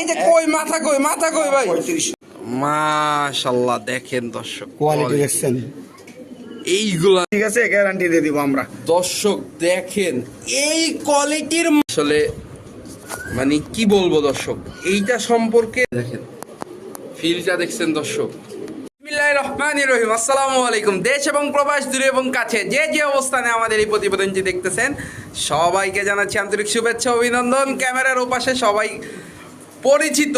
এই যে কই মাথা কই মাথা কই ভাই? মাশাল্লাহ দেখেন দর্শক কোয়ালিটি দেখছেন। এইগুলা ঠিক আছে গ্যারান্টি দিয়ে দিব আমরা। দর্শক দেখেন এই কোয়ালিটির আসলে মানে কি বলব দর্শক এইটা সম্পর্কে দেখেন ফিলটা দেখছেন দর্শক। রহিম আসসালামু আলাইকুম। দেশ এবং প্রবাস দূরে এবং কাছে যে যে অবস্থানে আমাদের এই প্রতিবেদনটি দেখতেছেন সবাইকে জানাচ্ছি আন্তরিক শুভেচ্ছা অভিনন্দন। ক্যামেরার ওপাশে সবাই পরিচিত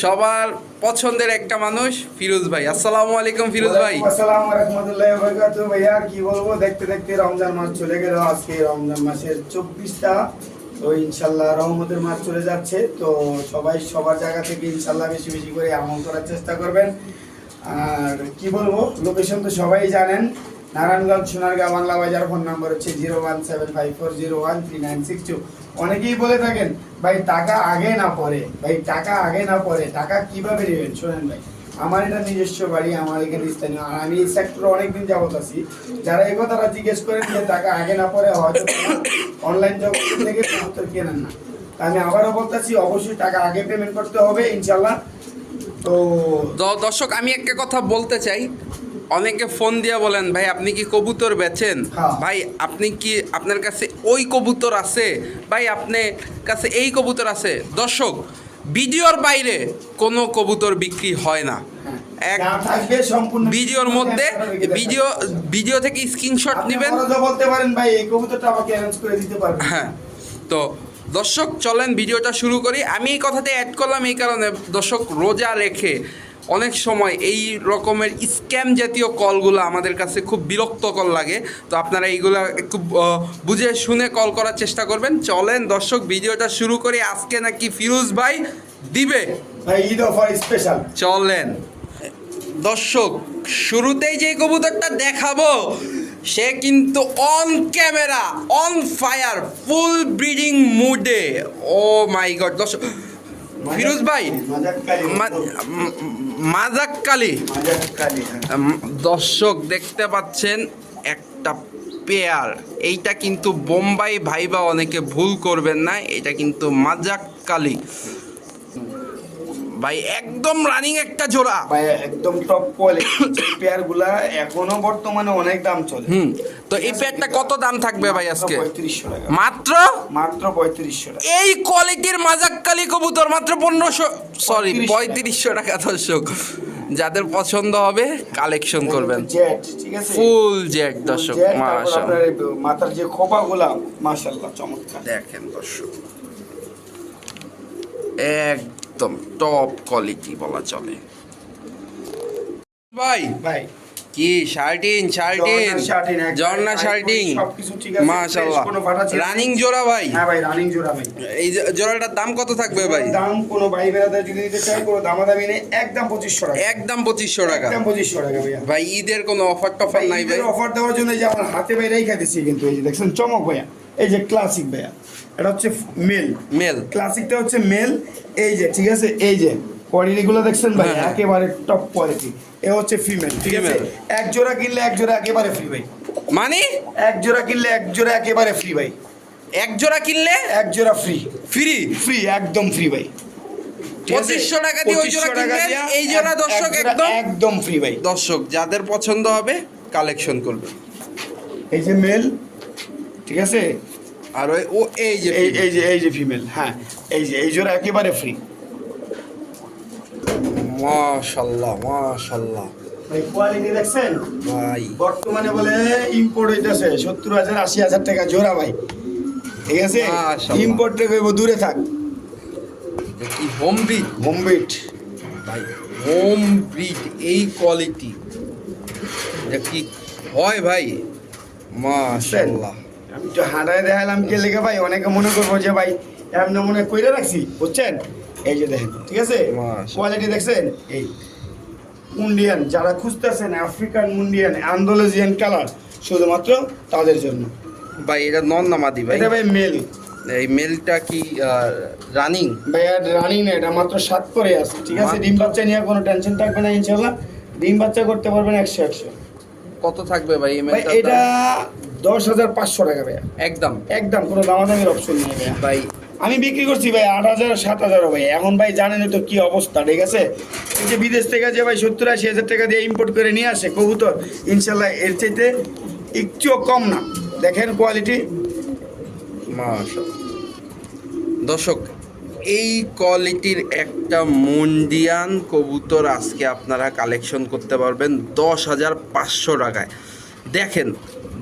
সবার পছন্দের একটা মানুষ ফিরোজ ভাই। আসসালামু আলাইকুম ফিরোজ ভাই। আসসালামু রাহমাতুল্লাহি ওয়া বারাকাতুহু। ভাইয়া কি বলব? দেখতে দেখতে রমজান মাস চলে গেল। আজকে রমজান মাসের চব্বিশটা। তো ইনশাল্লাহ রহমতের মাস চলে যাচ্ছে। তো সবাই সবার জায়গা থেকে ইনশাল্লাহ বেশি বেশি করে আমল করার চেষ্টা করবেন। আর কি বলব? লোকেশন তো সবাই জানেন। নারায়ণগঞ্জ সোনারগাঁ বাংলা বাজার ফোন নাম্বার হচ্ছে zero one seven five four zero one three nine six two. অনেকেই বলে থাকেন, ভাই, টাকা আগে না পরে? ভাই, টাকা আগে না পরে? টাকা কীভাবে নেবেন? শোনেন ভাই, আমার এটা নিজস্ব বাড়ি, আমার এখানে স্থানীয়, আর আমি এই সেক্টরে অনেকদিন যাবত আছি। যারা এই কথাটা জিজ্ঞেস করেন যে টাকা আগে না পরে হয়তো অনলাইন জগৎ থেকে উত্তর কেনেন না। আমি আবারও বলতেছি, অবশ্যই টাকা আগে পেমেন্ট করতে হবে ইনশাল্লাহ তো দর্শক, আমি একটা কথা বলতে চাই। অনেকে ফোন দিয়ে বলেন ভাই আপনি কি কবুতর বেচেন? হ্যাঁ। ভাই আপনি কি আপনার কাছে ওই কবুতর আছে? ভাই আপনার কাছে এই কবুতর আছে। দর্শক ভিডিওর বাইরে কোনো কবুতর বিক্রি হয় না। এক যা ভিডিওর মধ্যে ভিডিও ভিডিও থেকে স্ক্রিনশট নেবেন। বলতে পারেন ভাই এই কবুতরটা আমাকে অ্যারেঞ্জ করে দিতে পারবেন। হ্যাঁ। তো দর্শক চলেন ভিডিওটা শুরু করি। আমি এই কথাতে অ্যাড করলাম এই কারণে দর্শক রোজা রেখে অনেক সময় এই রকমের স্ক্যাম জাতীয় কলগুলো আমাদের কাছে খুব বিরক্তকর লাগে। তো আপনারা এইগুলো একটু বুঝে শুনে কল করার চেষ্টা করবেন। চলেন দর্শক ভিডিওটা শুরু করি। আজকে নাকি ফিরোজ ভাই দিবে? ভাই ঈদ অফার স্পেশাল চলেন। দর্শক শুরুতেই যে কবুতরটা দেখাবো সে কিন্তু on camera on fire full breeding মুডে ও মাই গড দর্শক ফিরোজ ভাই মাজাক্কালি মা- উম, মাজাক্কালি মাজাক্কালি। উম, দর্শক দেখতে পাচ্ছেন একটা পেয়ার এইটা কিন্তু বোম্বাই ভাইবা অনেকে ভুল করবেন না এটা কিন্তু মাজাক্কালি ভাই একদম রানিং একটা জোড়া। ভাই একদম টপ কোয়ালিটি পেয়ারগুলা এখনও বর্তমানে অনেক দাম চলে। হুম তো এই পেয়ারটা কত দাম থাকবে ভাই আজকে? পঁয়ত্রিশশো টাকা। মাত্র? মাত্র পঁয়ত্রিশশো টাকা। এই কোয়ালিটির মাজাক্কালি কবুতর মাত্র পনেরোশো সরি 3500 পঁয়ত্রিশশো টাকা দর্শক। যাদের পছন্দ হবে কালেকশন করবেন। জেট ঠিক আছে? ফুল জেট দর্শক মাশাআল্লাহ। মাথার যে খোপা গুলা মাশাল্লাহ চমৎকার। দেখেন দর্শক। একদম টপ কোয়ালিটি বলা চলে। ভাই ভাই। কি শার্টিন শার্টিন? জর্না শার্টিং সবকিছু ঠিক আছে, মাশাআল্লাহ। রানিং জোড়া ভাই? হ্যাঁ ভাই রানিং জোড়া ভাই। এই জোড়াটার দাম কত থাকবে ভাই? দাম কোনো ভাই বেড়াদার যদি নিতে চাই কোনো দামাদামি নেই একদম পঁচিশশো টাকা। একদম পঁচিশশো টাকা। একদম পঁচিশশো টাকা ভাইয়া। ভাই ঈদের কোনো অফার টফার নাই ভাই? অফার দেওয়ার জন্য যে আমার হাতে ভাই রেখে দিচ্ছি কিন্তু এই যে দেখছেন চমক ভাইয়া। এই যে ক্লাসিক ভাইয়া এটা হচ্ছে মেল মেল ক্লাসিকটা হচ্ছে মেল এই যে ঠিক আছে? এই যে কোয়ালিটি গুলো দেখছেন ভাই? হ্যাঁ, হ্যাঁ। একেবারে টপ কোয়ালিটি এ হচ্ছে ফিমেল ঠিক আছে? এক জোড়া কিনলে এক জোড়া একেবারে ফ্রি ভাই। মানে? এক জোড়া কিনলে এক জোড়া একেবারে ফ্রি ভাই। এক জোড়া কিনলে? এক জোড়া ফ্রি ফ্রি ফ্রি একদম ফ্রি ভাই? 2500 টাকা দিয়ে ওই জোড়া 2500 টাকা কিনবেন, এই জোড়া দর্শক একদম- একদম ফ্রি ভাই। দর্শক যাদের পছন্দ হবে কালেকশন করবে। এই যে মেল ঠিক আছে? আর ওই ও এই যে এই এই যে এই যে ফিমেল হ্যাঁ। এই যে এই জোড়া একেবারে ফ্রি মাশাল্লাহ মাশাল্লাহ। কোয়ালিটি দেখছেন? ভাই। বর্তমানে বলে ইম্পোর্ট হইতেছে সত্তর হাজার আশি হাজার টাকা জোড়া ভাই। ঠিক আছে। ইম্পোর্ট থেকে দূরে থাক। এটা কি হোম ব্রিড ভাই হোম ব্রিড এই কোয়ালিটি এটা কি হয় ভাই? মাশাল্লাহ। আমি তো হাঁটায় দেখালাম কে লেগে ভাই অনেকে মনে করব যে ভাই এমন মনে কইরে রাখছি বুঝছেন? এই যে দেখেন ঠিক আছে। কোয়ালিটি দেখছেন? এই মুন্ডিয়ান যারা খুঁজতেছেন আফ্রিকান মুন্ডিয়ান আন্দোলেজিয়ান কালার শুধুমাত্র তাদের জন্য। ভাই এটা নন নামাদি ভাই। এটা ভাই মেল। এই মেলটা কি রানিং? ভাই আর রানিং না এটা মাত্র সাত করে আছে ঠিক আছে? ডিম বাচ্চা নিয়ে কোনো টেনশন থাকবে না ইনশাল্লাহ ডিম বাচ্চা করতে পারবেন একশো একশো। কত থাকবে ভাই ভাই এটা দশ হাজার পাঁচশো টাকা ভাইয়া। একদম। একদম কোনো দামাদামির অপশন নেই ভাইয়া। ভাই। আমি বিক্রি করছি ভাই আট হাজার সাত হাজারও ভাই। এখন ভাই জানেন তো কি অবস্থা ঠিক আছে? এই যে বিদেশ থেকে যে ভাই সত্তর আশি হাজার টাকা দিয়ে ইম্পোর্ট করে নিয়ে আসে কবুতর ইনশাল্লাহ এর চাইতে একটুও কম না। দেখেন কোয়ালিটি মাশাআল্লাহ। দর্শক এই কোয়ালিটির একটা মন্ডিয়ান কবুতর আজকে আপনারা কালেকশন করতে পারবেন দশ হাজার পাঁচশো টাকায়। দেখেন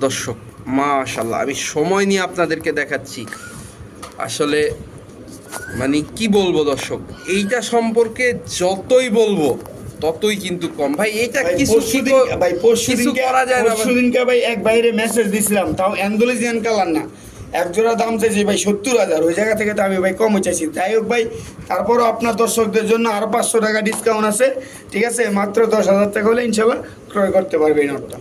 দর্শক মাশাল্লাহ আমি সময় নিয়ে আপনাদেরকে দেখাচ্ছি। আসলে মানে কি বলব দর্শক এইটা সম্পর্কে যতই বলব ততই কিন্তু কম। ভাই এটা কিছু ভাই পরশু করা যায় না পরশু দিনকে ভাই এক বাইরে মেসেজ দিছিলাম তাও অ্যান্ডোলেজিয়ান কালার না। এক জোড়া দাম চাইছি ভাই সত্তর হাজার। ওই জায়গা থেকে তো আমি ভাই কমে চাইছি। যাই হোক ভাই তারপরও আপনার দর্শকদের জন্য আরও পাঁচশো টাকা ডিসকাউন্ট আছে। ঠিক আছে? মাত্র দশ হাজার টাকা হলে ইনশাল্লাহ ক্রয় করতে পারবে এই নোটটা।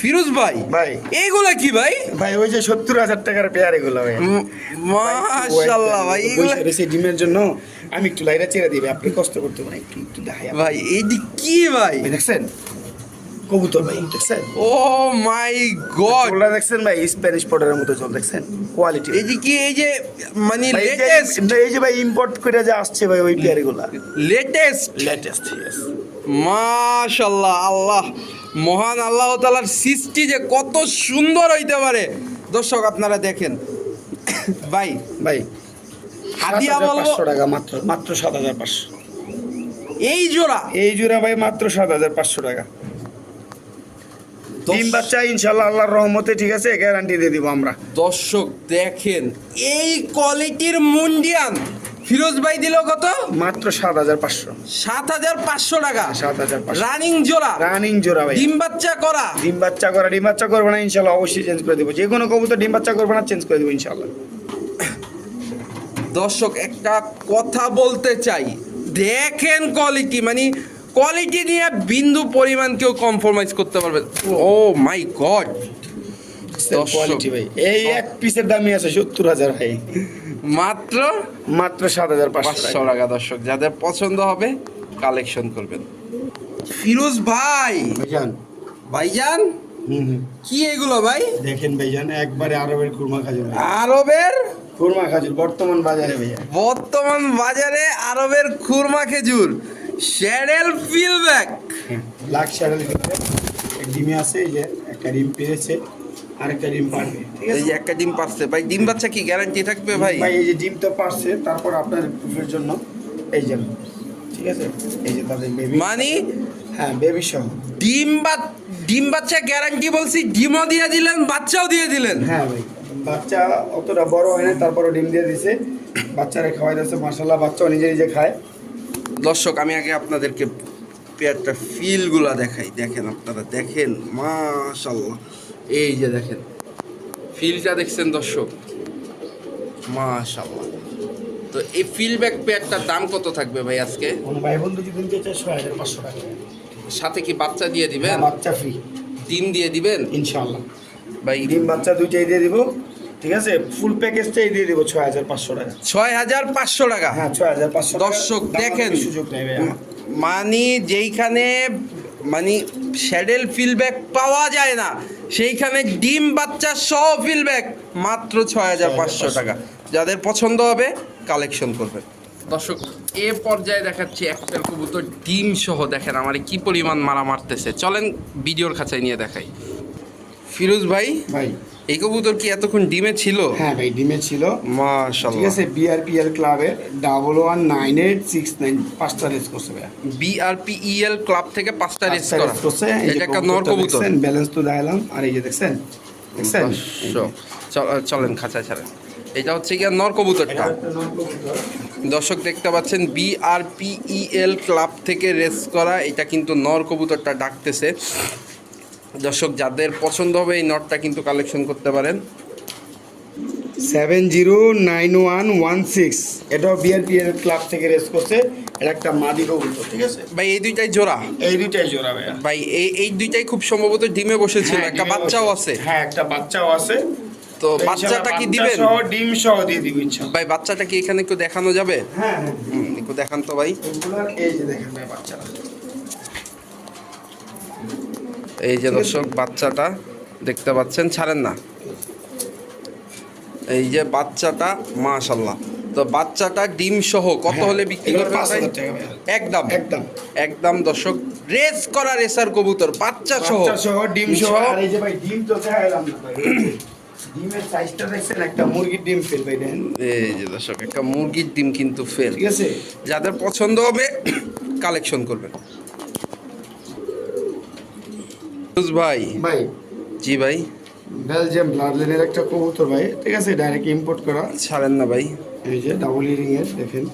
ফিরোজ ভাই ভাই। এইগুলা কি ভাই? ভাই ওই যে সত্তর হাজার টাকার পেয়ার এগুলো ভাই। ভাই এগুলা ডিমের জন্য আমি একটু লাইরা চেরা দিবে আপনি কষ্ট করতে পারেন একটু একটু দেখাই ভাই এইটি কি ভাই দেখছেন? কবুতর ভাই দেখছেন? ও মাই গড ওগুলা দেখছেন ভাই স্প্যানিশ পটারের মতো চল দেখছেন? কোয়ালিটি এই যে কি এই যে মানে লেটেস্ট এই যে ভাই ইম্পোর্ট করে যে আসছে ভাই ওই পেয়ারগুলা লেটেস্ট লেটেস্ট ইয়েস মাশাল্লাহ আল্লাহ। মহান আল্লাহ তাআলার সৃষ্টি যে কত সুন্দর হইতে পারে। দর্শক আপনারা দেখেন। ভাই ভাই হাদিয়া বলব টাকা মাত্র মাত্র সাত হাজার পাঁচশো। এই জোড়া? এই জোড়া ভাই মাত্র সাত হাজার পাঁচশো টাকা। ডিম বাচ্চা ইনশাল্লাহ আল্লাহর রহমতে ঠিক আছে গ্যারান্টি দিয়ে দিব আমরা। দর্শক দেখেন এই কোয়ালিটির মুন্ডিয়ান ফিরোজ ভাই দিল কত? মাত্র সাত হাজার পাঁচশো। সাত হাজার পাঁচশো টাকা। সাত হাজার পাঁচশো। রানিং জোড়া। রানিং জোড়া ভাই। ডিম বাচ্চা করা। ডিম বাচ্চা করা ডিম বাচ্চা করবে না ইনশাল্লাহ অবশ্যই চেঞ্জ করে দেবো। যে কোনো কবুতর ডিম বাচ্চা করবে না চেঞ্জ করে দেবো ইনশাল্লাহ। দর্শক একটা কথা বলতে চাই। দেখেন কোয়ালিটি মানে কোয়ালিটি নিয়ে বিন্দু পরিমাণ কেউ কম্প্রোমাইজ করতে পারবে। ও মাই গড। কোয়ালিটি ভাই। এই এক পিসের দামই আছে সত্তর হাজার ভাই। মাত্র মাত্র সাত হাজার পাঁচশো টাকা। দর্শক। যাদের পছন্দ হবে কালেকশন করবেন। ফিরোজ ভাই! ভাইজান। ভাইজান? কি এগুলো ভাই? দেখেন ভাইজান একবারে আরবের খুরমা খাজুর আরবের? খুরমা খাজুর বর্তমান বাজারে ভাইয়া। বর্তমান বাজারে আরবের খুরমা খেজুর। শ্যাডেল ফিলব্যাক ব্ল্যাক শ্যাডেল ডিমে আছে এই যে একটা ডিম পেরেছে আরেকটা ডিম পারবে ঠিক এই আছে যে একটা ডিম পারছে। ভাই ডিম বাচ্চা কি? গ্যারান্টি থাকবে ভাই? ভাই এই যে ডিম তো পারছে তারপর আপনার প্রুফের জন্য এই যে ঠিক আছে? এই যে তাদের বেবি মানে হ্যাঁ বেবি সহ ডিম বা ডিম বাচ্চা গ্যারান্টি বলছি ডিমও দিয়ে দিলেন বাচ্চাও দিয়ে দিলেন? হ্যাঁ ভাই বাচ্চা অতটা বড় হয় না তারপরও ডিম দিয়ে দিছে বাচ্চারা খাওয়াই দিচ্ছে মার্শাল্লাহ বাচ্চাও নিজে নিজে খায়। দর্শক আমি আগে আপনাদেরকে পেয়ারটা ফিলগুলা দেখাই। দেখেন আপনারা দেখেন মাশাল্লাহ এই যে দেখেন ফিলটা দেখছেন দর্শক? মাশাল্লাহ তো এই ফিলব্যাক পেয়ারটার দাম কত থাকবে ভাই আজকে? ভাই বন্ধু যদি নিতে চায় ছয় হাজার পাঁচশো টাকা। সাথে কি বাচ্চা দিয়ে দিবেন? বাচ্চা ফ্রি ডিম দিয়ে দিবেন? ইনশাল্লাহ ভাই ডিম বাচ্চা দুইটাই দিয়ে দিব। ঠিক আছে? ফুল প্যাকেজটাই দিয়ে দিব ছয় হাজার পাঁচশো টাকা। ছয় হাজার পাঁচশো টাকা? হ্যাঁ ছয় হাজার পাঁচশো দর্শক দেখেন। সুযোগ মানে যেইখানে মানে শ্যাডেল ফিলব্যাক পাওয়া যায় না সেইখানে ডিম বাচ্চা সহ ফিলব্যাক মাত্র ছয় হাজার পাঁচশো টাকা। যাদের পছন্দ হবে কালেকশন করবেন। দর্শক এ পর্যায়ে দেখাচ্ছি একটা কবুতর ডিম সহ দেখেন আমার কি পরিমাণ মারা মারতেছে। চলেন ভিডিওর খাঁচায় নিয়ে দেখাই। ফিরোজ ভাই ভাই। এই কবুতর কি এতক্ষণ ডিমে ছিল? হ্যাঁ ভাই ডিমে ছিল। মাশাআল্লাহ। ঠিক আছে বিআরপিএল ক্লাবের double one nine eight six nine পাঁচটা রেস করছে ভাইয়া। বিআরপিইএল ক্লাব থেকে পাঁচটা রেস করছে। এটা একটা নর কবুতর। ব্যালেন্স তো দেখালাম। আর এই যে দেখছেন দেখছেন? চলেন খাঁচায় ছাড়েন। এটা হচ্ছে কি নর কবুতরটা। দর্শক দেখতে পাচ্ছেন বিআরপিইএল ক্লাব থেকে রেস করা এটা কিন্তু নর কবুতরটা ডাকতেছে। দর্শক যাদের পছন্দ হবে এই নটটা কিন্তু কালেকশন করতে পারেন। Seven zero nine one one six. এটাও বিআরপিএল ক্লাব থেকে রেস করছে। এটা একটা মাদি কবুতর ঠিক আছে? ভাই এই দুইটাই জোড়া? এই দুইটাই জোড়া ভাই এই এই দুইটাই খুব সম্ভবত ডিমে বসেছিল হ্যাঁ, একটা বাচ্চাও আছে। হ্যাঁ একটা বাচ্চাও আছে। তো বাচ্চাটা কি দিবেন? সহ ডিম সহ দিয়ে দিব ইনশাআল্লাহ ভাই বাচ্চাটা কি এখানে একটু দেখানো যাবে? হ্যাঁ হ্যাঁ। একটু দেখান তো ভাই। এই যে দেখেন ভাই বাচ্চারা। এই যে দর্শক বাচ্চাটা দেখতে পাচ্ছেন ছাড়েন না। এই যে বাচ্চাটা মাশাল্লাহ তো বাচ্চাটা ডিম সহ কত হ্যাঁ, হলে বিক্রি এগুলো করবেন 5,000 ভাই টাকা ভাইয়া। একদম। একদম। একদম দর্শক রেস করা রেসার কবুতর বাচ্চা সহ। বাচ্চা সহ ডিম সহ। আর এই যে ভাই ডিম তো দেখাইলাম না ভাই। এই যে ডিমের সাইজটা দেখছেন একটা মুরগির ডিম ফেল ভাই দেখেন। এই যে দর্শক একটা মুরগির ডিম কিন্তু ফেল ঠিক আছে। যাদের পছন্দ হবে কালেকশন করবেন। ভাই। ভাই। জি ভাই। বেলজিয়াম ব্লাডলাইনের একটা কবুতর ভাই ঠিক আছে? ডাইরেক্ট ইম্পোর্ট করা। ছাড়েন না ভাই। এই যে ডাবল ইরিং এর দেখেন।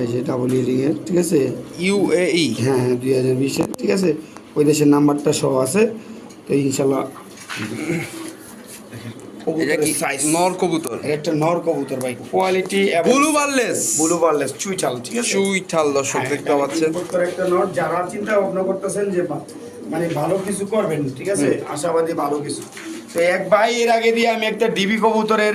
এই যে ডাবল ইরিং এর ঠিক আছে? ইউএই হ্যাঁ হ্যাঁ দুই হাজার বিশের ঠিক আছে? ওই দেশের নাম্বারটা সহ আছে। তো ইনশাল্লাহ নর কবুতর। একটা নর কবুতর ভাই। Quality blue barless blue barless ঠিক আছে? চুইঠাল দর্শক হ্যাঁ, দেখতে পাচ্ছেন। একটা নট যারা চিন্তা ভাবনা করতেছেন যে মানে ভালো কিছু করবেন ঠিক আছে? আশাবাদী ভালো কিছু। তো এক ভাই এর আগে দিয়ে আমি একটা ডিবি কবুতরের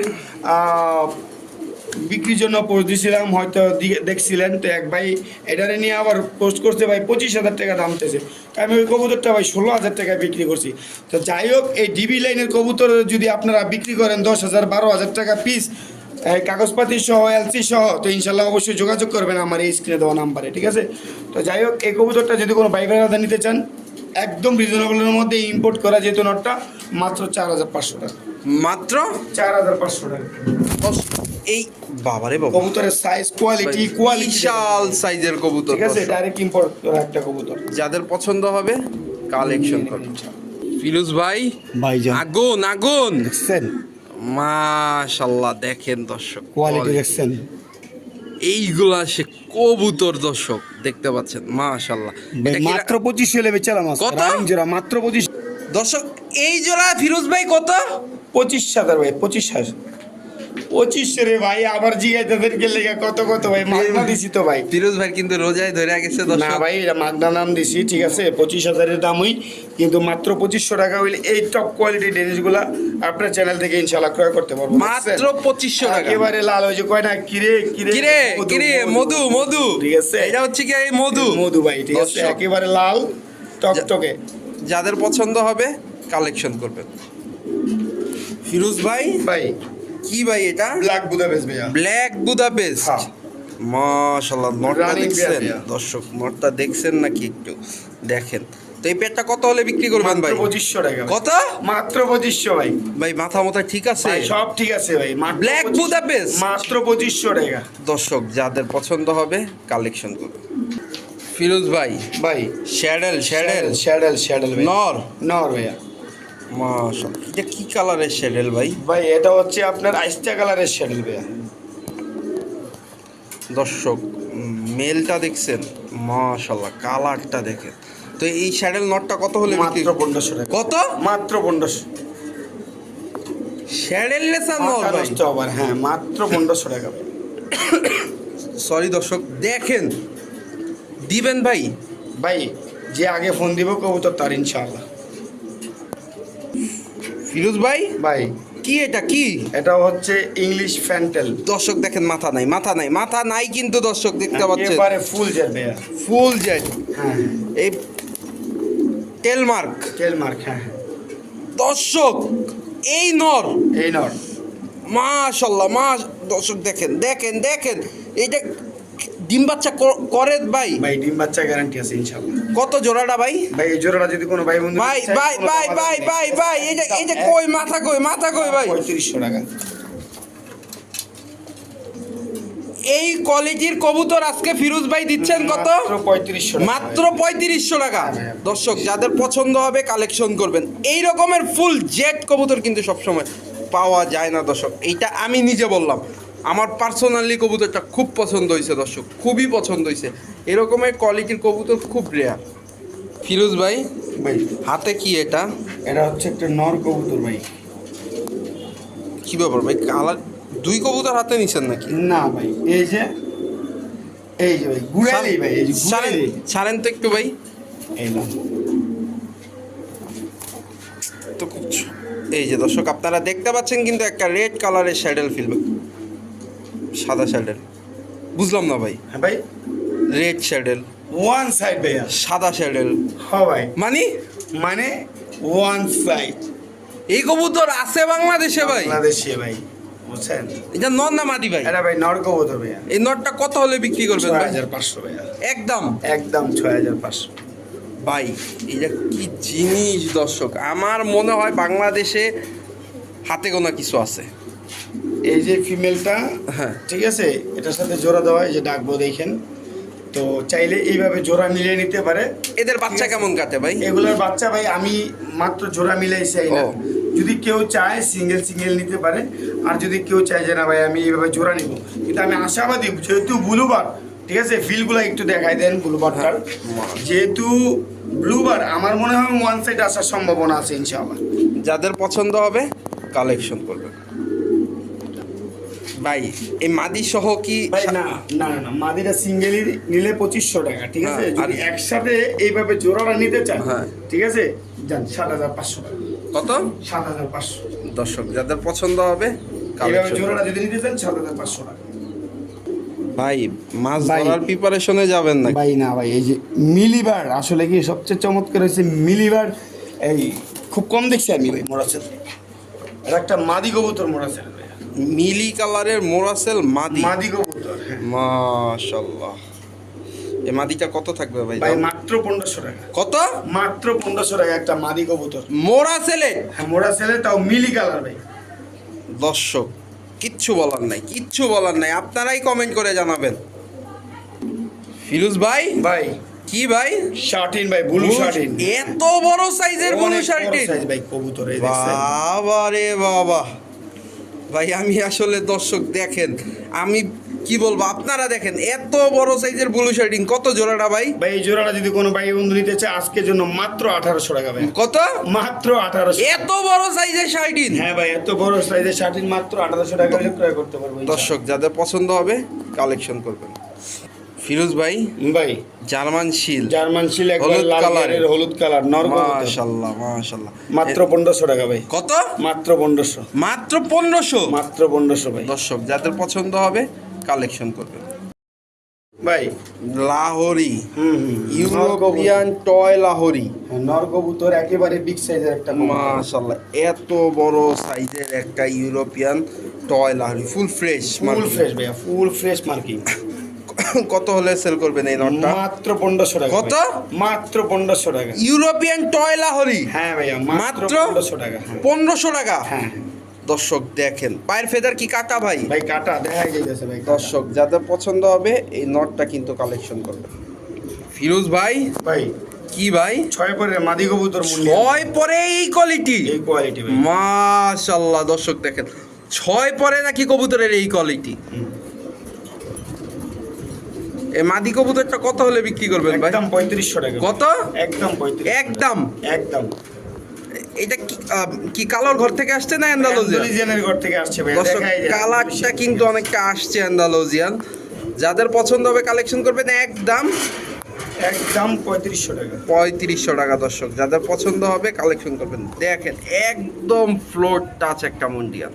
বিক্রির জন্য পোস্ট দিয়েছিলাম হয়তো দেখছিলেন। তো এক ভাই এটারে নিয়ে আবার পোস্ট করছে ভাই পঁচিশ হাজার টাকা দাম চেয়েছে আমি ওই কবুতরটা ভাই ষোলো হাজার টাকায় বিক্রি করছি। তো যাই হোক এই ডিবি লাইনের কবুতর যদি আপনারা বিক্রি করেন দশ হাজার বারো হাজার টাকা পিস এই কাগজপাতি সহ এলসি সহ তো ইনশাল্লাহ অবশ্যই যোগাযোগ করবেন আমার এই স্ক্রিনে দেওয়া নাম্বারে ঠিক আছে? তো যাই হোক এই কবুতরটা যদি কোনো বাইক নিতে চান একদম রিজনেবলের মধ্যে ইম্পোর্ট করা যেত নটটা মাত্র চার হাজার পাঁচশো টাকা। মাত্র? চার হাজার পাঁচশো টাকা। এই বাবারে বাবা। কবুতরের সাইজ কোয়ালিটি কোয়ালিটি বিশাল সাইজের কবুতর ঠিক আছে ডাইরেক্ট ইম্পোর্ট করা একটা কবুতর। যাদের পছন্দ হবে কালেকশন করুন। ফিরোজ ভাই ভাইজান। আগুন আগুন। দেখছেন? মাশাল্লাহ দেখেন দর্শক। কোয়ালিটি দেখছেন। এইগুলা সে কবুতর দর্শক দেখতে পাচ্ছেন মাশাল্লাহ মাত্র পঁচিশ হলে বেচালাম কত? জোড়া মাত্র পঁচিশ। দর্শক এই জোড়া ফিরোজ ভাই কত? পঁচিশ হাজার ভাই পঁচিশ হাজার। পঁচিশ রে ভাই আবার জিগাইতে লেগে কত কত ভাই মাগনা দিছি তো ভাই। ফিরোজ ভাই কিন্তু রোজায় ধরে গেছে না ভাই এটা মাগনা নাম দিছি ঠিক আছে? পঁচিশ হাজারের দামই কিন্তু মাত্র পঁচিশশো টাকা হইলে এই টপ কোয়ালিটি জিনিসগুলা আপনার চ্যানেল থেকে ইনশাল্লাহ ক্রয় করতে পারব মাত্র পঁচিশশো টাকা। একেবারে লাল হয়েছে কয় না কিরে কিরে কিরে কিরে মধু। মধু ঠিক আছে? এটা হচ্ছে কি এই মধু? মধু ভাই ঠিক আছে? একেবারে লাল টকটকে যাদের পছন্দ হবে কালেকশন করবেন। ফিরোজ ভাই? ভাই কি ভাই এটা? ব্ল্যাক বুদাপেস্ট ভাইয়া। Black Budapest. মাশাল্লাহ নটটা দেখছেন. দর্শক নটটা দেখছেন নাকি একটু? দেখেন। তো এই পেটটা কত হলে বিক্রি করবেন ভাই? পঁচিশশো টাকা। কত? মাত্র পঁচিশশো ভাই। ভাই মাথা মাথা ঠিক আছে? সব ঠিক আছে ভাই। Black Black 25 Budapest? মাত্র পঁচিশশো টাকা। দর্শক যাদের পছন্দ হবে কালেকশন করবেন ফিরোজ ভাই ভাই। শ্যাডেল শ্যাডেল শ্যাডেল শ্যাডেল নর নর ভাইয়া। মাশাল্লাহ এটা কি কালারের শ্যাডেল ভাই? ভাই এটা হচ্ছে আপনার আইস্টা কালারের শ্যাডেল ভাইয়া। দর্শক মেলটা দেখছেন? মাশাল্লাহ কালারটা দেখেন। তো এই শ্যাডেল নটটা কত হলে মাত্র পনেরোশো টাকা। কত? মাত্র পনেরোশো। শ্যাডেল লেসা নর নষ্ট আবার হ্যাঁ মাত্র পনেরোশো টাকা সরি দর্শক দেখেন। দিবেন ভাই? ভাই যে আগে ফোন দিব কবুতর তার ইনশাআল্লাহ। ফিরোজ ভাই? ভাই। কি এটা কি? এটা হচ্ছে ইংলিশ ফ্যান্টেল দর্শক দেখেন মাথা নাই মাথা নাই মাথা নাই কিন্তু দর্শক দেখতে পাচ্ছেন। এবারে ফুল জের ভাইয়া। ফুল জেড হ্যাঁ এই টেলমার্ক টেল মার্ক হ্যাঁ হ্যাঁ। দর্শক এই নর। এই নর। মাশাল্লাহ মা দর্শক দেখেন দেখেন দেখেন। এইটা ডিম বাচ্চা করে ভাই? ভাই ডিম বাচ্চা গ্যারান্টি আছে ইনশাআল্লাহ। কত জোড়াটা ভাই? ভাই এই জোড়াটা যদি কোনো ভাই বন্ধু ভাই ভাই ভাই ভাই। ভাই ভাই এইটা এইটা কই মাথা কই মাথা কই ভাই? পঁয়ত্রিশশো টাকা। এই কোয়ালিটির কবুতর আজকে ফিরোজ ভাই দিচ্ছেন কত? মাত্র পঁয়ত্রিশশো টাকা। মাত্র পঁয়ত্রিশশো টাকা। হ্যাঁ। দর্শক যাদের পছন্দ হবে কালেকশন করবেন। এই রকমের ফুল জেট কবুতর কিন্তু সবসময় পাওয়া যায় না দর্শক। এইটা আমি নিজে বললাম। আমার পার্সোনালি কবুতরটা খুব পছন্দ হয়েছে দর্শক খুবই পছন্দ হয়েছে। এরকমের কোয়ালিটির কবুতর খুব রেয়ার ফিরোজ ভাই ভাই। হাতে কি এটা? এটা হচ্ছে একটা নর কবুতর ভাই। কি ব্যাপার ভাই কালার দুই কবুতর হাতে নিছেন নাকি? না ভাই এই যে এই যে ভাই ঘুরাইলেই ভাই এই যে ছাড়েন ছাড়েন তো একটু ভাই। এই। তো এই যে দর্শক আপনারা দেখতে পাচ্ছেন কিন্তু একটা রেড কালারের শ্যাডেল ফিল্ম সাদা শ্যাডেল বুঝলাম না ভাই। হ্যাঁ ভাই। রেড শ্যাডেল ওয়ান সাইড ভাইয়া। সাদা শ্যাডেল হ্যাঁ ভাই। মানে? মানে ওয়ান সাইড এই কবুতর আছে বাংলাদেশে ভাই। বাংলাদেশে ভাই। বুঝছেন? এটা নর না মাদি ভাই? এটা ভাই নর কবুতর ভাইয়া। এই নটটা কত হলে বিক্রি করবেন ছয় হাজার পাঁচশো ভাইয়া। একদম। একদম ছয় হাজার পাঁচশো। ভাই এটা কি জিনিস দর্শক? আমার মনে হয় বাংলাদেশে হাতে গোনা কিছু আছে। এই যে ফিমেলটা হ্যাঁ। ঠিক আছে? এটার সাথে জোড়া দেওয়া এই যে ডাকবো দেখেন। তো চাইলে এইভাবে জোড়া মিলিয়ে নিতে পারে। এদের বাচ্চা কেমন কাটে ভাই? এগুলোর বাচ্চা ভাই আমি মাত্র জোড়া মিলাই চাই না যদি কেউ চায় সিঙ্গেল সিঙ্গেল নিতে পারে। আর যদি কেউ চায় যে না ভাই আমি এইভাবে জোড়া নিব। কিন্তু আমি আশাবাদী যেহেতু ব্লুবার ঠিক আছে? ফিলগুলো একটু দেখাই দেন ব্লুবারটার। যেহেতু ব্লুবার আমার মনে হয় ওয়ান সাইড আসার সম্ভাবনা আছে ইনশাআল্লাহ। যাদের পছন্দ হবে কালেকশন করবেন ভাই এই মাদি সহ কি না না না, মাদিরা সিঙ্গেলই নিলে পঁচিশশো টাকা ঠিক আছে? হ্যাঁ, যদি আর- একসাথে এইভাবে জোড়াটা নিতে চান হ্যাঁ। ঠিক আছে? যান সাত হাজার পাঁচশো টাকা। কত? সাত হাজার পাঁচশো। দর্শক যাদের পছন্দ হবে এইভাবে জোড়াটা যদি নিতে চান সাত হাজার পাঁচশো টাকা। ভাই মাছ। ধরার প্রিপারেশনে যাবেন না ভাই না ভাই এই যে মিলিবার আসলে কি সবচেয়ে চমৎকার হয়েছে মিলিবার এই খুব কম দেখছি আমি ভাই মোরাসেল আর একটা মাদি কবুতর মোরাসেল মিলি কালারের মোরাসেল মাদি। মাদি কবুতর। মাশাল্লাহ এই মাদিটা কত থাকবে ভাই? ভাই মাত্র পনেরোশো টাকা। কত? মাত্র পনেরোশো টাকা একটা মাদি কবুতর। মোরাসেলে? হ্যাঁ মোরাসেলে তাও মিলি কালার ভাই। দর্শক কিচ্ছু বলার নাই কিচ্ছু বলার নাই। আপনারাই কমেন্ট করে জানাবেন। ফিরোজ ভাই? ভাই। কি ভাই? শার্টিন ভাই ব্লু শার্টিন। এত বড় সাইজের ব্লু শার্টিন। সাইজ ভাই কবুতর এই দেখছেন। বাবা রে বাবা। ভাই আমি আসলে দর্শক দেখেন আমি কি বলব আপনারা দেখেন এত বড় সাইজের ব্লু শেডিং কত জোড়াটা ভাই? ভাই এই জোড়াটা যদি কোনো ভাই বন্ধু নিতে চায় আজকের জন্য মাত্র আঠারোশো টাকা ভাই। কত? মাত্র আঠারোশো। এত বড় সাইজের শার্টিন হ্যাঁ ভাই এত বড় সাইজের শার্টিন মাত্র আঠারোশো টাকা ক্রয় করতে পারব দর্শক যাদের পছন্দ হবে কালেকশন করবেন। ফিরোজ ভাই? ভাই। জার্মান শিল। জার্মান শিল একবার হলুদ। কালারের হলুদ কালার নরক মাশাল্লাহ মাশাল্লাহ। মাত্র পনেরোশো টাকা ভাই। কত? মাত্র পনেরোশো। মাত্র পনেরোশো? মাত্র পনেরোশো ভাই। দর্শক যাদের পছন্দ হবে কালেকশন করবেন। ভাই। লাহোরি। হুম হুম ইউরোপিয়ান টয় লাহোরি। নরকবুতর একেবারে বিগ সাইজের একটা। মাশাল্লাহ এত বড় সাইজের একটা European toy Lahori. Full fresh full fresh ভাইয়া ফুল ফ্রেশ মার্কিং কত হলে সেল করবেন এই নটটা মাত্র পনেরোশো টাকা কত? মাত্র পনেরোশো টাকা। ইউরোপিয়ান টয় লাহোরি হ্যাঁ ভাইয়া মাত্র? পনেরোশো টাকা হ্যাঁ। পনেরোশো টাকা? হ্যাঁ। দর্শক দেখেন পায়ের ফেদার কি কাটা ভাই? ভাই কাটা দেখা যাইতেছে ভাই দর্শক যাদের পছন্দ হবে এই নটটা কিন্তু কালেকশন করবে। ফিরোজ ভাই ভাই কি ভাই? ছয় পরে মাদি কবুতর মূল্য ছয় পরে এই কোয়ালিটি এই কোয়ালিটি ভাই। মাশাল্লাহ দর্শক দেখেন ছয় পরে নাকি কবুতরের এই কোয়ালিটি এ মাদি কবুতরটা কত হলে বিক্রি করবেন ভাই? একদম পঁয়ত্রিশশো টাকা। কত? একদম পঁয়ত্রিশ একদম? একদম। এটা কি কি কালোর ঘর থেকে আসছে না অ্যান্ডালোজিয়ান? অ্যান্ডালুজিয়ানের ঘর থেকে আসছে ভাই কালারটা কিন্তু অনেকটা আসছে অ্যান্ডালোজিয়ান। যাদের পছন্দ হবে কালেকশন করবেন একদম। একদম পঁয়ত্রিশশো টাকা। পঁয়ত্রিশশো টাকা দর্শক যাদের পছন্দ হবে কালেকশন করবেন। দেখেন একদম ফ্লোর টাচ একটা মন্ডিয়াল।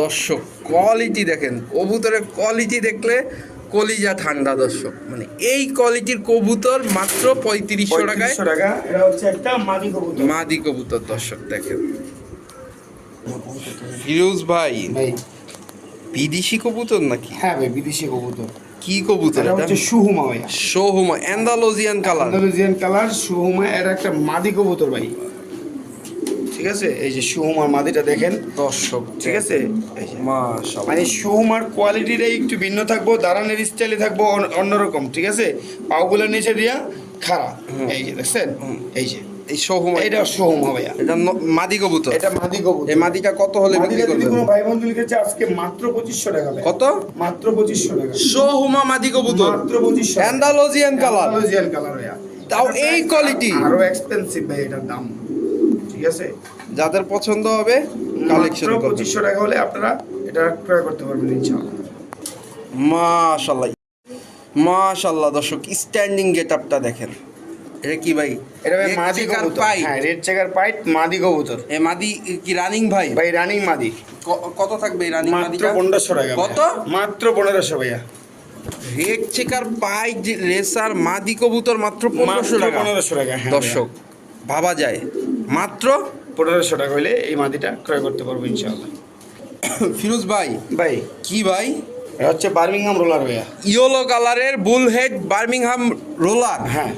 দর্শক কোয়ালিটি দেখেন। কবুতরের কোয়ালিটি দেখলে কলিজা ঠান্ডা দর্শক। মানে এই কোয়ালিটির কবুতর মাত্র পঁয়ত্রিশশো টাকায় টাকা। এটা হচ্ছে একটা মাদি কবুতর। মাদি কবুতর দর্শক দেখেন। ফিরোজ ভাই ভাই। বিদেশি কবুতর নাকি? হ্যাঁ ভাই বিদেশি কবুতর। কি কবুতর এটা হচ্ছে সুহুমা ভাই সোহুমা অ্যান্ডালোজিয়ান কালার আন্দালুজিয়ান কালার সুহুমা এর একটা মাদি কবুতর ভাই। ঠিক আছে? এই যে সুহুমার মাদিটা দেখেন। দর্শক ঠিক আছে? মানে সুহুমার কোয়ালিটিটা একটু ভিন্ন থাকব দাঁড়ানোর স্টাইলে থাকব অন্যরকম ঠিক আছে? পাগুলো নিচে দিয়া খাড়া। এই যে দেখছেন? এই যে। এই সোহুমা এটা সুহুমা ভাইয়া। এটা মাদি কবুতর। এটা মাদি কবুতর। এই মাদিটা কত হলে বিক্রি মাদিটা কোনো ভাই বন্ধু লিখেছে আজকে মাত্র টাকা কত? মাত্র টাকা। সোহুমা মাদি কবুতর। মাত্র অ্যান্ডালোজিয়ান কালার। ভাইয়া। তাও এই quality? আরও এক্সপেন্সিভ ভাই এটার দাম। ঠিক আছে? যাদের পছন্দ হবে কালেকশন মাত্র পঁচিশশো টাকা হলে আপনারা এটা ক্রয় করতে পারবেন ইনশাআল্লাহ। মাশাআল্লাহ মাশাআল্লাহ দর্শক স্ট্যান্ডিং গেটআপটা দেখেন। এটা কি ভাই? এটা ভাই মাদি কবুতর। পাই। হ্যাঁ রেড চেকার পাইট মাদি কবুতর। এ মাদি কি রানিং ভাই? ভাই রানিং মাদি। কত থাকবে রানিং মাত্র মাদিটা? পনেরোশো টাকা কত? মাত্র পনেরোশো ভাইয়া। রেড চেকার পাই রেসার মাদি কবুতর মাত্র পনেরোশো টাকা। পনেরোশো টাকা হ্যাঁ দর্শক ভাবা যায়। মাত্র পনেরোশো টাকা হলে এই মাদিটা ক্রয় করতে পারব ইনশাআল্লাহ। ফিরোজ ভাই। ভাই। কি ভাই? এটা হচ্ছে বার্মিংহাম রোলার ভাইয়া। ইয়েলো কালারের বুল হেড বার্মিংহাম রোলার। হ্যাঁ।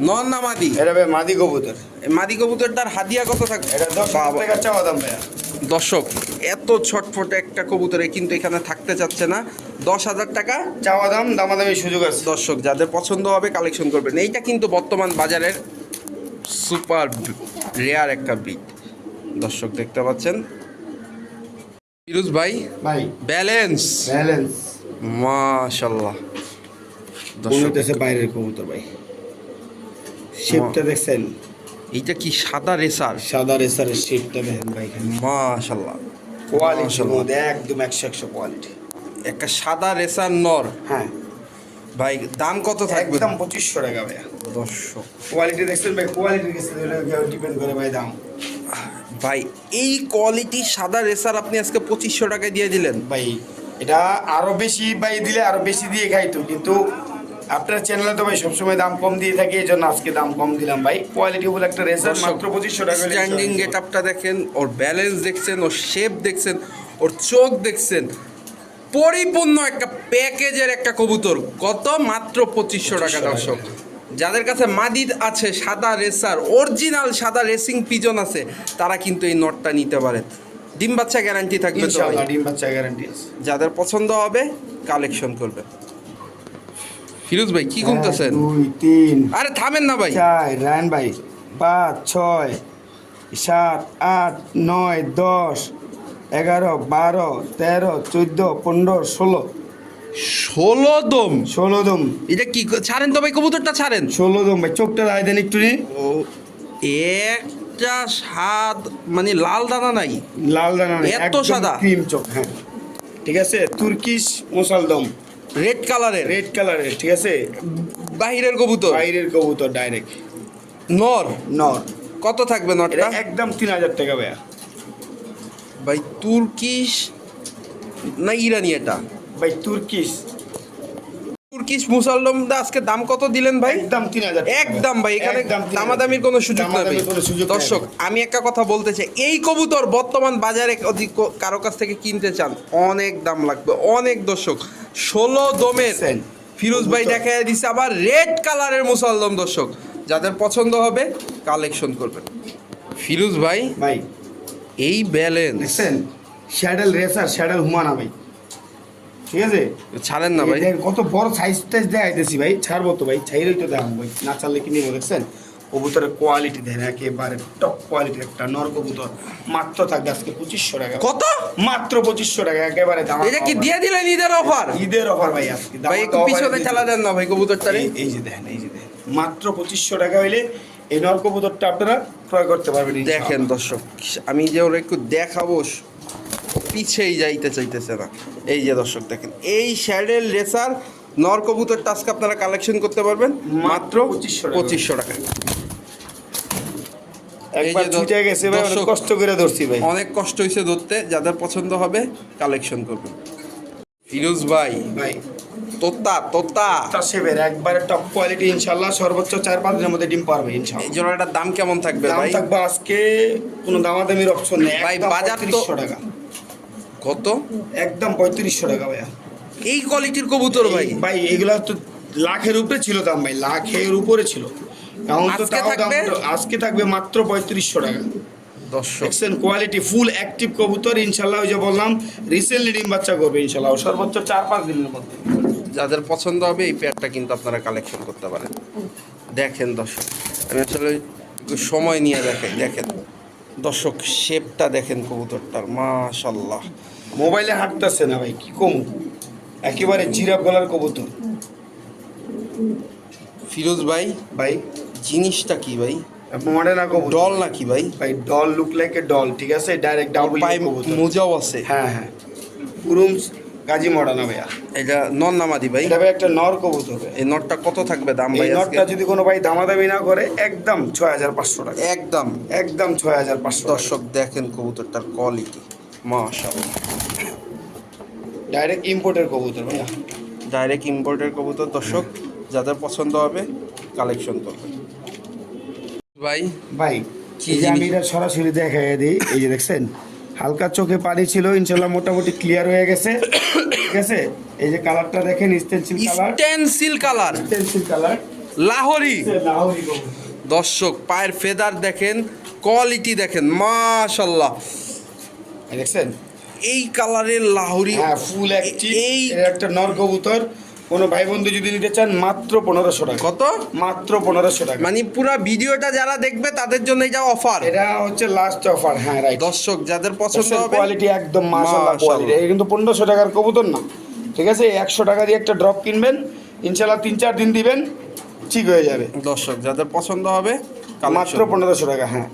নন না মাদি? এটা ভাই মাদি কবুতর। মাদি কবুতরটার হাদিয়া কত থাকবে? এটা দশ। টাকা চাওয়া দাম ভাইয়া। দর্শক এত ছটফট একটা কবুতরে কিন্তু এখানে থাকতে চাচ্ছে না। দশ হাজার টাকা চাওয়া দাম দামাদামি সুযোগ আছে। দর্শক যাদের পছন্দ হবে কালেকশন করবেন। এইটা কিন্তু বর্তমান বাজারের সুপার রেয়ার একটা বিট দর্শক দেখতে পাচ্ছেন? ফিরোজ ভাই ভাই। ব্যালেন্স ব্যালেন্স মাশাল্লাহ দর্শক বাইরের কবুতর ভাই। শেপটা দেখছেন? এইটা কি সাদা রেসার সাদা রেসারের শেপটা দেখেন ভাই মাশাল্লাহ মাশাআল্লাহ। মধ্যে একদম একশো একশো কোয়ালিটি একটা সাদা রেসার নর। হ্যাঁ। ভাই দাম কত থাকবে? একদম পঁচিশশো টাকা ভাইয়া। দর্শক। কোয়ালিটি দেখছেন ভাই? কোয়ালিটির কাছে ডিপেন্ড করে ভাই দাম। ভাই এই কোয়ালিটি সাদা রেসার আপনি আজকে পঁচিশশো টাকায় দিয়ে দিলেন। ভাই এটা আরও বেশি ভাই দিলে আরও বেশি দিয়ে খাইতো। কিন্তু আপনার চ্যানেলে তো ভাই সবসময় দাম কম দিয়ে থাকে এই জন্য আজকে দাম কম দিলাম ভাই। কোয়ালিটি বলে একটা রেসার মাত্র পঁচিশশো টাকা স্ট্যান্ডিং গেট আপটা দেখেন ওর ব্যালেন্স দেখছেন ওর শেপ দেখছেন ওর চোখ দেখছেন। পরিপূর্ণ একটা প্যাকেজের একটা কবুতর কত মাত্র পঁচিশশো টাকা। দর্শক। যাদের কাছে মাদিদ আছে সাদা রেসার অরিজিনাল সাদা রেসিং পিজন আছে তারা কিন্তু এই নটটা নিতে পারেন ডিম বাচ্চা গ্যারান্টি থাকবে ইনশাআল্লাহ ডিম বাচ্চা গ্যারান্টি আছে। যাদের পছন্দ হবে কালেকশন করবে। ফিরোজ ভাই কি গুনতেছেন? দুই তিন। আরে থামেন না ভাই। চার রায়ন ভাই পাঁচ ছয় সাত আট নয় দশ এগারো বারো তেরো চোদ্দ পনেরো ষোলো। ষোলো দম। ষোলো দম। এটা কি ছাড়েন তো ভাই কবুতরটা ছাড়েন। ষোলো দম ভাই চোখটা রায় দেন একটু একটা স্বাদ মানে লাল দানা নাই। লাল দানা নেই, এত সাদা? ক্রিম চোখ হ্যাঁ। ঠিক আছে? তুর্কিশ মুসালদম রেড কালারের রেড কালারের ঠিক আছে? বাহিরের কবুতর। বাইরের কবুতর ডাইরেক্ট নর। নর। কত থাকবে নরটা? একদম তিন হাজার টাকা ভাইয়া। ভাই তুর্কিশ না ইরানি এটা? ভাই তুর্কিশ। তুর্কিশ মুসলম আজকে দাম কত দিলেন ভাই? একদম তিন হাজার। একদম ভাই এখানে একদম 3000 দামাদামির কোনো সুযোগ নেই দর্শক আমি একটা কথা বলতে চাই। এই কবুতর বর্তমান বাজারে অধিক কারও কাছ থেকে কিনতে চান অনেক দাম লাগবে অনেক দর্শক। ষোলো দমের? ফিরোজ ভাই। দেখা দিচ্ছে আবার রেড কালারের মুসলদম দর্শক। যাদের পছন্দ হবে কালেকশন করবেন। ফিরোজ ভাই ভাই এই ব্যালেন্স। শ্যাডেল রেসার শ্যাডেল হুমানা ভাই। ঠিক আছে? ছাড়েন না ভাই। কত বড় সাইজ টাইজ দেখাইতেছি ভাই। ছাড়বো তো ভাই ছাইরেই তো দেখাবো ভাই। না ছাড়লে কি নিবো দেখছেন? কবুতরের কোয়ালিটি দেখেন একেবারে টপ কোয়ালিটির একটা নর কবুতর। মাত্র থাকবে আজকে পঁচিশশো টাকা। কত? মাত্র পঁচিশশো টাকা একেবারে দাম এটা কি দিয়ে দিলেন ঈদের অফার ঈদের অফার ভাই আজকে ভাই একটু পিছনে চালা দেন না ভাই কবুতরটারে। এই- যে দেখেন এই যে দেখেন। মাত্র পঁচিশশো টাকা হইলে এই নর কবুতরটা আপনারা ক্রয় করতে পারবেন দেখেন দর্শক আমি যে ওরা একটু দেখাবো পিছেই যাইতে চাইতেছে না। এই যে দর্শক দেখেন এই শ্যাডেল রেসার নর কবুতর টাস্ক আপনারা কালেকশন করতে পারবেন মাত্র মাত্র 2500 টাকা। পঁচিশশো টাকা। এই একবার ছুটে গেছে ভাই অনেক কষ্ট করে ধরছি ভাই। অনেক কষ্ট হয়েছে ধরতে যাদের পছন্দ হবে কালেকশন করবেন ফিরোজ ভাই ভাই। তোতা তোতা। সেভের একবারে টপ কোয়ালিটি ইনশাল্লাহ সর্বোচ্চ চার পাঁচ দিনের মধ্যে ডিম পারবে এই ইনশাল্লাহ জোড়াটার দাম কেমন থাকবে দাম ভাই? থাকবে আজকে কোনো দামাদামির অপশন নেই ভাই, বাজার তো- পঁয়ত্রিশশো টাকা। কত? একদম পঁয়ত্রিশশো টাকা ভাইয়া। এই কোয়ালিটির কবুতর ভাই। ভাই এগুলা তো লাখের উপরে ছিল দাম ভাই লাখের উপরে ছিল। এখন তো আজকে তাও দাম থাকবে? আজকে থাকবে মাত্র পঁয়ত্রিশশো টাকা। দেখছেন কোয়ালিটি ফুল অ্যাক্টিভ কবুতর ইনশাল্লাহ ওই যে বললাম রিসেন্টলি ডিম বাচ্চা করবে ইনশাল্লাহ সর্বোচ্চ চার পাঁচ দিনের মধ্যে। যাদের পছন্দ হবে এই পেয়ারটা কিন্তু আপনারা কালেকশন করতে পারেন। দেখেন দর্শক আমি আসলে সময় নিয়ে দেখেন দেখেন। দর্শক শেপটা দেখেন কবুতরটার মাশাল্লাহ মোবাইলে হাঁটতেছে না ভাই কি কম? একেবারে জিরাফ গলার কবুতর। ফিরোজ ভাই ভাই? জিনিসটা কি ভাই? মডেল না কবুতর। ডল নাকি ভাই? ভাই doll look like a doll ঠিক আছে? ডাইরেক্ট ডাবল মোজাও আছে। হ্যাঁ হ্যাঁ। উরুমস গাজী মডানা ভাইয়া। এটা নন নামাদি ভাই। এটা ভাই একটা নর কবুতর এই নটটা কত থাকবে দাম ভাই এই আজকে? যদি কোনো ভাই দামাদামি না করে একদম ছয় হাজার পাঁচশো টাকা। একদম। একদম ছয় হাজার পাঁচশো দর্শক দেখেন কবুতরটার কোয়ালিটি মাশাল্লাহ ডাইরেক্ট ইম্পোর্টের কবুতর ভাইয়া। ডাইরেক্ট ইম্পোর্টের কবুতর দর্শক যাদের পছন্দ হবে কালেকশন করবে। ভাই ভাই কি আমি এটা সরাসরি দেখাই দিই এই যে দেখছেন? হালকা চোখে পানি ছিল ইনশাল্লাহ মোটামুটি ক্লিয়ার হয়ে গেছে। ঠিক আছে? এই যে কালারটা দেখেন stencil colour. Stencil colour. Stencil colour. Lahori. Lahori দর্শক পায়ের ফেদার দেখেন কোয়ালিটি দেখেন মাশাল্লাহ। এই দেখছেন? এই কালারের লাহোরি হ্যাঁ ফুল অ্যাক্টিভ এই এই একটা নর কবুতর। কোনো ভাই বন্ধু যদি নিতে চান মাত্র পনেরোশো টাকা। কত? মাত্র পনেরোশো টাকা। মানে পুরো ভিডিওটা যারা দেখবে তাদের জন্য এটা অফার এটা হচ্ছে লাস্ট অফার হ্যাঁ রাইট দর্শক যাদের পছন্দ হবে কোয়ালিটি একদম মাশাআল্লাহ। কোয়ালিটি এই কিন্তু পনেরোশো টাকার কবুতর না। ঠিক আছে? একশো টাকা দিয়ে একটা ড্রপ কিনবেন। ইনশাল্লাহ তিন চার দিন দিবেন ঠিক হয়ে যাবে। দর্শক যাদের পছন্দ হবে মাত্র। পনেরোশো টাকা হ্যাঁ।